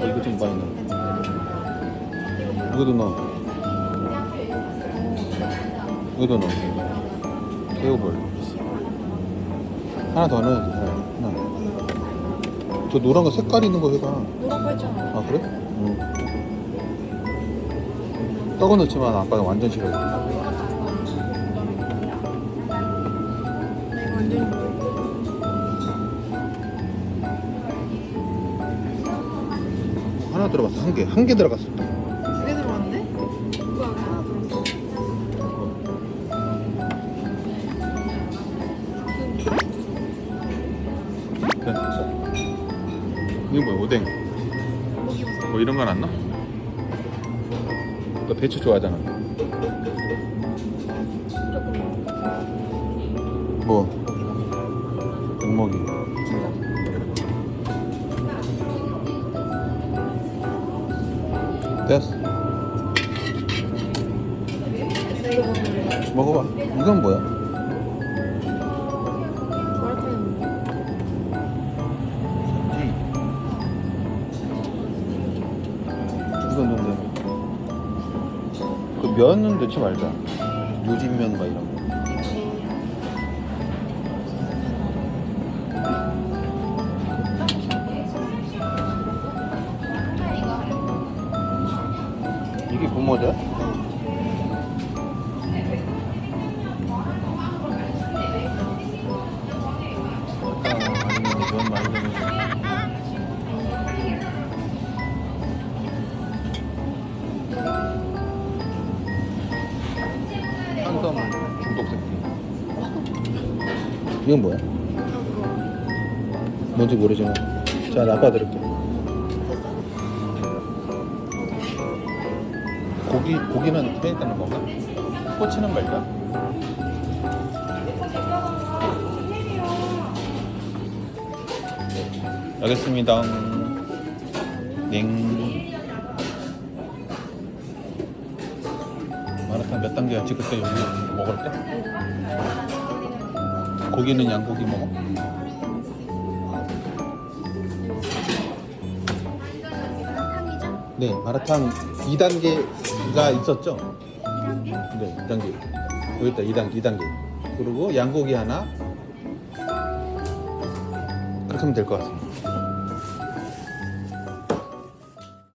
어, 이거 좀 많이 넣어. 이것도 넣어. 이것도 넣어. 새우볼. 하나 더 넣어야지. 하나. 하나. 저 노란 거 색깔 있는 거 해봐. 노란 거 했잖아. 아 그래? 응. 떡은 넣지만 아빠가 완전 싫어해. 하나 들어갔어 한 개. 한 개 들어갔어. 두 개 들어갔네? 뭐야, 하나 들어갔어. 됐어. 이거 뭐야 오뎅. 고기. 뭐 이런 건안 넣어? 너 배추 좋아하잖아. 조금 뭐? 이거 먹 을래. 먹어봐. 이건 뭐야? 이건 근데 그 면은 넣지 말자. 요진면 막 이런 거. 중독 새끼. 이건 뭐야? 뭔지 모르지만. 자, 나 아빠 들을게. 고기 고기는 해 있다는 건가? 꼬치는 말까? 알겠습니다. 냉. 마라탕 몇 단계야? 지금 그때 여기 먹을 때? 고기는 양고기 먹어? 네, 마라탕 2단계가 있었죠? 2단계? 네, 2단계. 여기 있다, 2단계, 2단계. 그리고 양고기 하나. 그렇게 하면 될 것 같습니다.